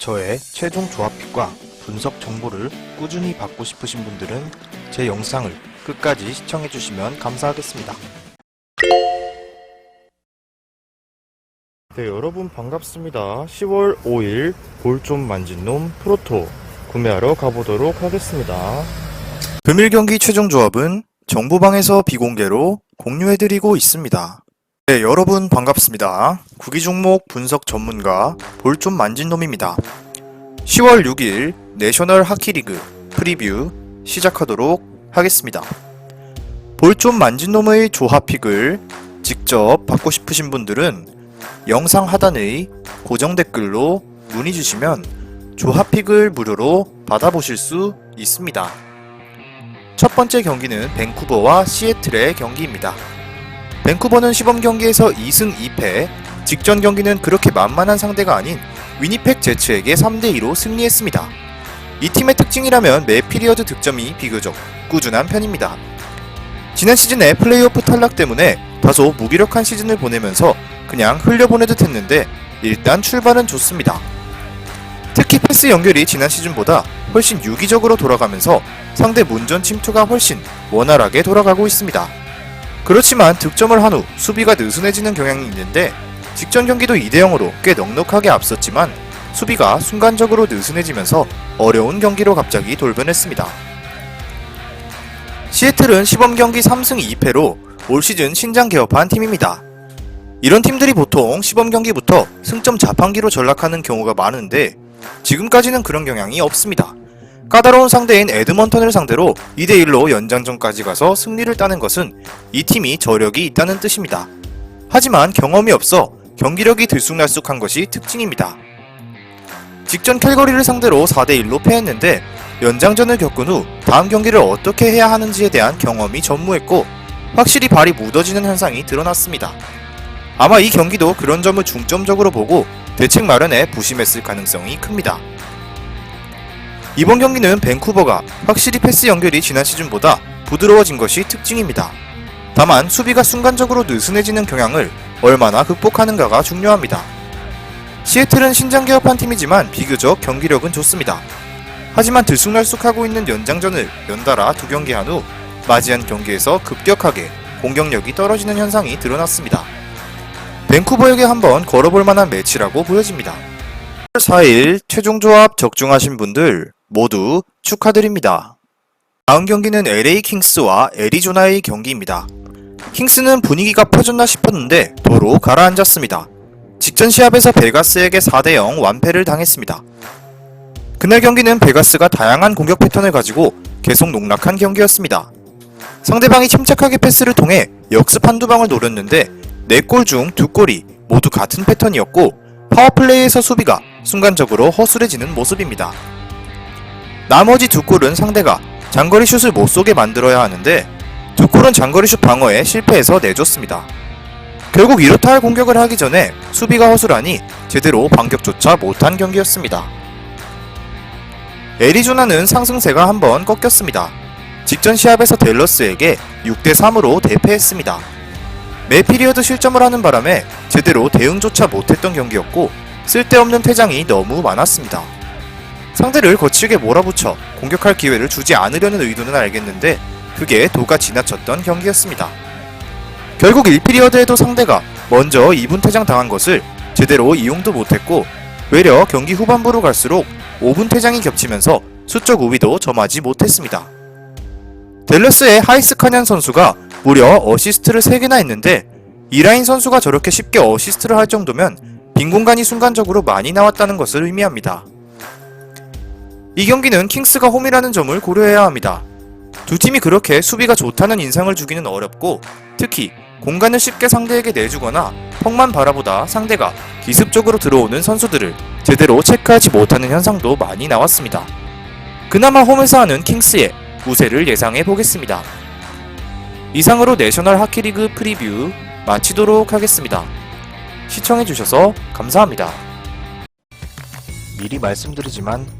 저의 최종 조합픽과 분석 정보를 꾸준히 받고 싶으신 분들은 제 영상을 끝까지 시청해주시면 감사하겠습니다. 네, 여러분 반갑습니다. 10월 5일 볼 좀 만진 놈 프로토 구매하러 가보도록 하겠습니다. 금일 경기 최종 조합은 정보방에서 비공개로 공유해드리고 있습니다. 네, 여러분 반갑습니다. 구기 종목 분석 전문가 볼좀 만진 놈입니다. 10월 6일 내셔널 하키리그 프리뷰 시작하도록 하겠습니다. 볼좀 만진 놈의 조합 픽을 직접 받고 싶으신 분들은 영상 하단의 고정 댓글로 문의 주시면 조합 픽을 무료로 받아보실 수 있습니다. 첫 번째 경기는 밴쿠버와 시애틀의 경기입니다. 밴쿠버는 시범 경기에서 2승 2패, 직전 경기는 그렇게 만만한 상대가 아닌 위니펙 제츠에게 3대2로 승리했습니다. 이 팀의 특징이라면 매 피리어드 득점이 비교적 꾸준한 편입니다. 지난 시즌에 플레이오프 탈락 때문에 다소 무기력한 시즌을 보내면서 그냥 흘려보내듯 했는데 일단 출발은 좋습니다. 특히 패스 연결이 지난 시즌보다 훨씬 유기적으로 돌아가면서 상대 문전 침투가 훨씬 원활하게 돌아가고 있습니다. 그렇지만 득점을 한 후 수비가 느슨해지는 경향이 있는데 직전 경기도 2대0으로 꽤 넉넉하게 앞섰지만 수비가 순간적으로 느슨해지면서 어려운 경기로 갑자기 돌변했습니다. 시애틀은 시범 경기 3승 2패로 올 시즌 신장 개업한 팀입니다. 이런 팀들이 보통 시범 경기부터 승점 자판기로 전락하는 경우가 많은데 지금까지는 그런 경향이 없습니다. 까다로운 상대인 에드먼턴을 상대로 2대1로 연장전까지 가서 승리를 따는 것은 이 팀이 저력이 있다는 뜻입니다. 하지만 경험이 없어 경기력이 들쑥날쑥한 것이 특징입니다. 직전 캘거리를 상대로 4대1로 패했는데 연장전을 겪은 후 다음 경기를 어떻게 해야 하는지에 대한 경험이 전무했고 확실히 발이 묻어지는 현상이 드러났습니다. 아마 이 경기도 그런 점을 중점적으로 보고 대책 마련에 부심했을 가능성이 큽니다. 이번 경기는 밴쿠버가 확실히 패스 연결이 지난 시즌보다 부드러워진 것이 특징입니다. 다만 수비가 순간적으로 느슨해지는 경향을 얼마나 극복하는가가 중요합니다. 시애틀은 신장 개업한 팀이지만 비교적 경기력은 좋습니다. 하지만 들쑥날쑥하고 있는 연장전을 연달아 두 경기 한 후 맞이한 경기에서 급격하게 공격력이 떨어지는 현상이 드러났습니다. 밴쿠버에게 한번 걸어볼 만한 매치라고 보여집니다. 4일 최종 조합 적중하신 분들 모두 축하드립니다. 다음 경기는 LA 킹스와 애리조나의 경기입니다. 킹스는 분위기가 펴졌나 싶었는데 도로 가라앉았습니다. 직전 시합에서 베가스에게 4대0 완패를 당했습니다. 그날 경기는 베가스가 다양한 공격 패턴을 가지고 계속 농락한 경기였습니다. 상대방이 침착하게 패스를 통해 역습 한두 방을 노렸는데 4골 중 2골이 모두 같은 패턴이었고 파워플레이에서 수비가 순간적으로 허술해지는 모습입니다. 나머지 두 골은 상대가 장거리 슛을 못 쏘게 만들어야 하는데 두 골은 장거리 슛 방어에 실패해서 내줬습니다. 결국 이렇다 할 공격을 하기 전에 수비가 허술하니 제대로 반격조차 못한 경기였습니다. 애리조나는 상승세가 한번 꺾였습니다. 직전 시합에서 델러스에게 6대3으로 대패했습니다. 매 피리어드 실점을 하는 바람에 제대로 대응조차 못했던 경기였고 쓸데없는 퇴장이 너무 많았습니다. 상대를 거칠게 몰아붙여 공격할 기회를 주지 않으려는 의도는 알겠는데 그게 도가 지나쳤던 경기였습니다. 결국 1피리어드에도 상대가 먼저 2분 퇴장 당한 것을 제대로 이용도 못했고 외려 경기 후반부로 갈수록 5분 퇴장이 겹치면서 수적 우위도 점하지 못했습니다. 델러스의 하이스 카냔 선수가 무려 어시스트를 3개나 했는데 이라인 선수가 저렇게 쉽게 어시스트를 할 정도면 빈 공간이 순간적으로 많이 나왔다는 것을 의미합니다. 이 경기는 킹스가 홈이라는 점을 고려해야 합니다. 두 팀이 그렇게 수비가 좋다는 인상을 주기는 어렵고 특히 공간을 쉽게 상대에게 내주거나 턱만 바라보다 상대가 기습적으로 들어오는 선수들을 제대로 체크하지 못하는 현상도 많이 나왔습니다. 그나마 홈에서 하는 킹스의 우세를 예상해 보겠습니다. 이상으로 내셔널 하키리그 프리뷰 마치도록 하겠습니다. 시청해주셔서 감사합니다. 미리 말씀드리지만